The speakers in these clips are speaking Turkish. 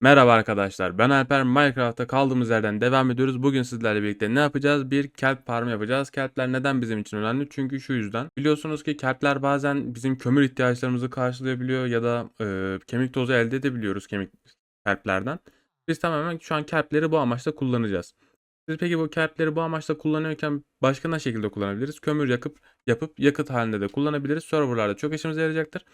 Merhaba arkadaşlar. Ben Alper. Minecraft'ta kaldığımız yerden devam ediyoruz. Bugün sizlerle birlikte ne yapacağız? Bir kelp farmı yapacağız. Kelpler neden bizim için önemli? Çünkü şu yüzden. Biliyorsunuz ki kelpler bazen bizim kömür ihtiyaçlarımızı karşılayabiliyor ya da e, kemik tozu elde edebiliyoruz kemik kelplerden. Biz tamamen şu an kelpleri bu amaçla kullanacağız. Siz peki bu kelpleri bu amaçla kullanıyorken başka ne şekilde kullanabiliriz? Kömür yakıp yapıp yakıt halinde de kullanabiliriz. Serverlarda çok işimize yarayacaktır.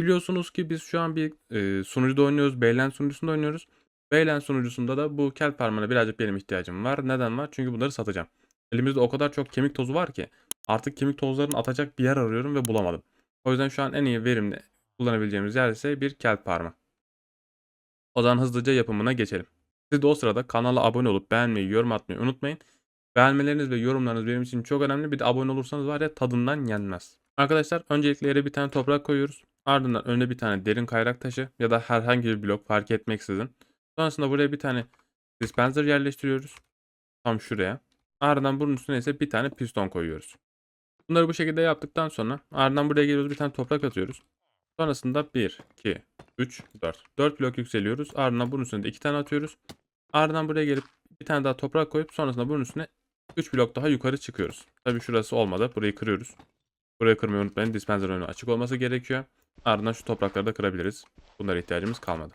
Biliyorsunuz ki biz şu an bir e, sunucuda oynuyoruz. Beylen sunucusunda oynuyoruz. Beylen sunucusunda da bu kelp parmağına birazcık benim ihtiyacım var. Neden var? Çünkü bunları satacağım. Elimizde o kadar çok kemik tozu var ki artık kemik tozlarını atacak bir yer arıyorum ve bulamadım. O yüzden şu an en iyi verimli kullanabileceğimiz yer ise bir kelp parmağı. O zaman hızlıca yapımına geçelim. Siz de o sırada kanala abone olup beğenmeyi, yorum atmayı unutmayın. Beğenmeleriniz ve yorumlarınız benim için çok önemli. Bir de abone olursanız var ya tadından yenmez. Arkadaşlar öncelikle yere bir tane toprak koyuyoruz. Ardından önüne bir tane derin kayrak taşı ya da herhangi bir blok fark etmeksizin. Sonrasında buraya bir tane dispenser yerleştiriyoruz. Tam şuraya. Ardından bunun üstüne ise bir tane piston koyuyoruz. Bunları bu şekilde yaptıktan sonra ardından buraya geliyoruz bir tane toprak atıyoruz. Sonrasında 1, 2, 3, 4. 4 blok yükseliyoruz. Ardından bunun üstüne de 2 tane atıyoruz. Ardından buraya gelip bir tane daha toprak koyup sonrasında bunun üstüne 3 blok daha yukarı çıkıyoruz. Tabii şurası olmadı. Burayı kırıyoruz. Burayı kırmayı unutmayın. Dispenser önü açık olması gerekiyor. Ardından şu toprakları da kırabiliriz. Bunlara ihtiyacımız kalmadı.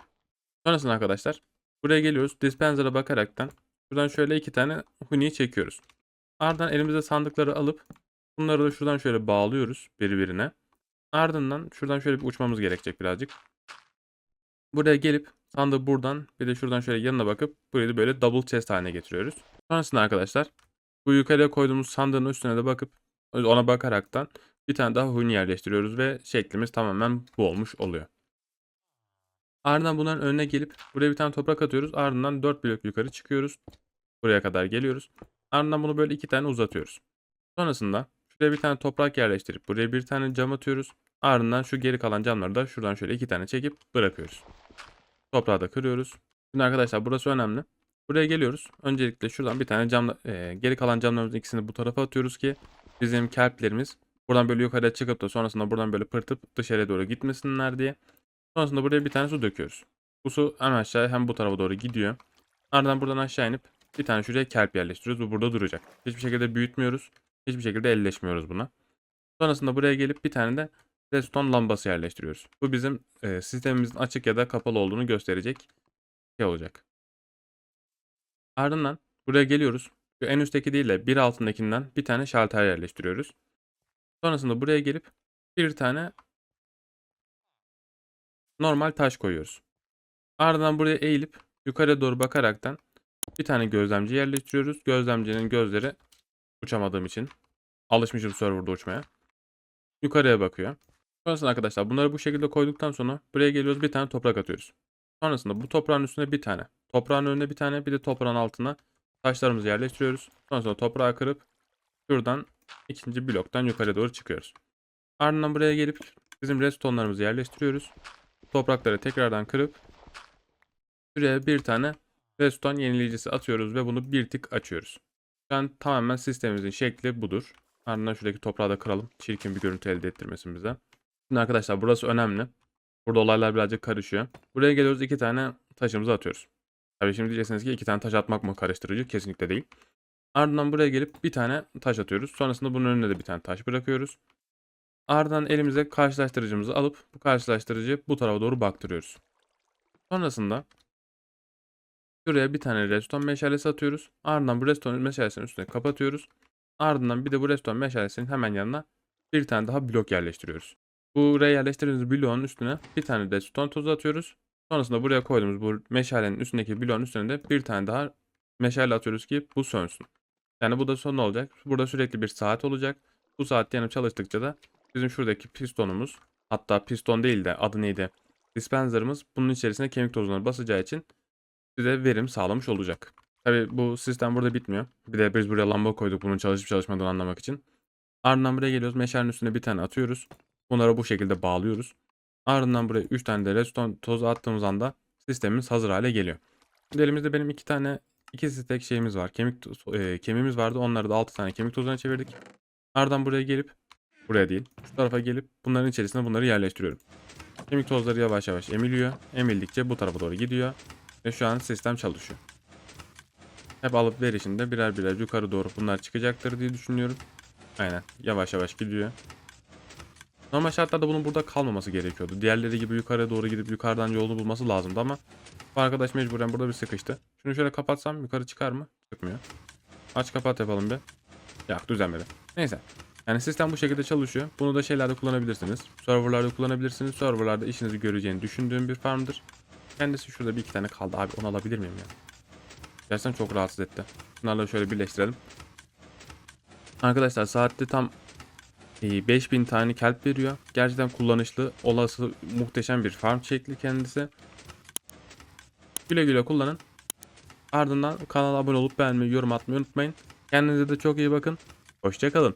Sonrasında arkadaşlar buraya geliyoruz. Dispenser'a bakaraktan şuradan şöyle iki tane huniyi çekiyoruz. Ardından elimizde sandıkları alıp bunları da şuradan şöyle bağlıyoruz birbirine. Ardından şuradan şöyle bir uçmamız gerekecek birazcık. Buraya gelip sandığı buradan bir de şuradan şöyle yanına bakıp burayı da böyle double chest haline getiriyoruz. Sonrasında arkadaşlar bu yukarıya koyduğumuz sandığın üstüne de bakıp ona bakaraktan bir tane daha huni yerleştiriyoruz ve şeklimiz tamamen bu olmuş oluyor. Ardından bunların önüne gelip buraya bir tane toprak atıyoruz. Ardından 4 blok yukarı çıkıyoruz. Buraya kadar geliyoruz. Ardından bunu böyle iki tane uzatıyoruz. Sonrasında şuraya bir tane toprak yerleştirip buraya bir tane cam atıyoruz. Ardından şu geri kalan camları da şuradan şöyle iki tane çekip bırakıyoruz. Toprağı da kırıyoruz. Şimdi arkadaşlar burası önemli. Buraya geliyoruz. Öncelikle şuradan bir tane cam, e, geri kalan camlarımızın ikisini bu tarafa atıyoruz ki bizim kelplerimiz buradan böyle yukarıya çıkıp da sonrasında buradan böyle pırtıp dışarıya doğru gitmesinler diye. Sonrasında buraya bir tane su döküyoruz. Bu su hem aşağıya hem bu tarafa doğru gidiyor. Ardından buradan aşağı inip bir tane şuraya kelp yerleştiriyoruz. Bu burada duracak. Hiçbir şekilde büyütmüyoruz. Hiçbir şekilde elleşmiyoruz buna. Sonrasında buraya gelip bir tane de redstone lambası yerleştiriyoruz. Bu bizim e, sistemimizin açık ya da kapalı olduğunu gösterecek şey olacak. Ardından buraya geliyoruz. Şu en üstteki değil de bir altındakinden bir tane şalter yerleştiriyoruz. Sonrasında buraya gelip bir tane normal taş koyuyoruz. Ardından buraya eğilip yukarıya doğru bakaraktan bir tane gözlemci yerleştiriyoruz. Gözlemcinin gözleri uçamadığım için alışmışım serverda uçmaya. Yukarıya bakıyor. Sonrasında arkadaşlar bunları bu şekilde koyduktan sonra buraya geliyoruz bir tane toprak atıyoruz. Sonrasında bu toprağın üstüne bir tane, toprağın önüne bir tane bir de toprağın altına taşlarımızı yerleştiriyoruz. Sonrasında toprağı kırıp şuradan ikinci bloktan yukarı doğru çıkıyoruz. Ardından buraya gelip bizim redstone'larımızı yerleştiriyoruz. Toprakları tekrardan kırıp şuraya bir tane redstone yenileyicisi atıyoruz ve bunu bir tık açıyoruz. Şu an tamamen sistemimizin şekli budur. Ardından şuradaki toprağı da kıralım. Çirkin bir görüntü elde ettirmesin bize. Şimdi arkadaşlar burası önemli. Burada olaylar birazcık karışıyor. Buraya geliyoruz iki tane taşımızı atıyoruz. Tabii şimdi diyeceksiniz ki iki tane taş atmak mı karıştırıcı? Kesinlikle değil. Ardından buraya gelip bir tane taş atıyoruz. Sonrasında bunun önüne de bir tane taş bırakıyoruz. Ardından elimize karşılaştırıcımızı alıp bu karşılaştırıcıyı bu tarafa doğru baktırıyoruz. Sonrasında şuraya bir tane redstone meşalesi atıyoruz. Ardından bu redstone meşalesinin üstüne kapatıyoruz. Ardından bir de bu redstone meşalesinin hemen yanına bir tane daha blok yerleştiriyoruz. Buraya yerleştirdiğimiz bloğun üstüne bir tane redstone tozu atıyoruz. Sonrasında buraya koyduğumuz bu meşalenin üstündeki bloğun üstüne de bir tane daha meşale atıyoruz ki bu sönsün. Yani bu da son olacak. Burada sürekli bir saat olacak. Bu saat yanıp çalıştıkça da bizim şuradaki pistonumuz hatta piston değil de adı neydi? Dispenser'ımız bunun içerisine kemik tozunu basacağı için size verim sağlamış olacak. Tabi bu sistem burada bitmiyor. Bir de biz buraya lamba koyduk bunun çalışıp çalışmadığını anlamak için. Ardından buraya geliyoruz. Meşalenin üstüne bir tane atıyoruz. Bunları bu şekilde bağlıyoruz. Ardından buraya 3 tane de redstone tozu attığımız anda sistemimiz hazır hale geliyor. Şimdi elimizde benim 2 tane 2 stek şeyimiz var. Kemik e, kemiğimiz vardı. Onları da 6 tane kemik tozuna çevirdik. Ardından buraya gelip buraya değil. Şu tarafa gelip bunların içerisine bunları yerleştiriyorum. Kemik tozları yavaş yavaş emiliyor. Emildikçe bu tarafa doğru gidiyor. Ve şu an sistem çalışıyor. Hep alıp verişinde birer birer yukarı doğru bunlar çıkacaktır diye düşünüyorum. Aynen yavaş yavaş gidiyor. Normal şartlarda bunun burada kalmaması gerekiyordu. Diğerleri gibi yukarı doğru gidip yukarıdan yolunu bulması lazımdı ama bu arkadaş mecburen burada bir sıkıştı. Şunu şöyle kapatsam yukarı çıkar mı? Çıkmıyor. Aç kapat yapalım bir. Yok düzenmedi. Neyse. Yani sistem bu şekilde çalışıyor. Bunu da şeylerde kullanabilirsiniz. Serverlarda kullanabilirsiniz. Serverlarda işinizi göreceğini düşündüğüm bir farmdır. Kendisi şurada bir iki tane kaldı abi. Onu alabilir miyim ya? Gerçekten çok rahatsız etti. Bunlarla şöyle birleştirelim. Arkadaşlar saatte tam 5000 tane kelp veriyor. Gerçekten kullanışlı, olası muhteşem bir farm şekli kendisi. Güle güle kullanın. Ardından kanala abone olup beğenmeyi, yorum atmayı unutmayın. Kendinize de çok iyi bakın. Hoşçakalın.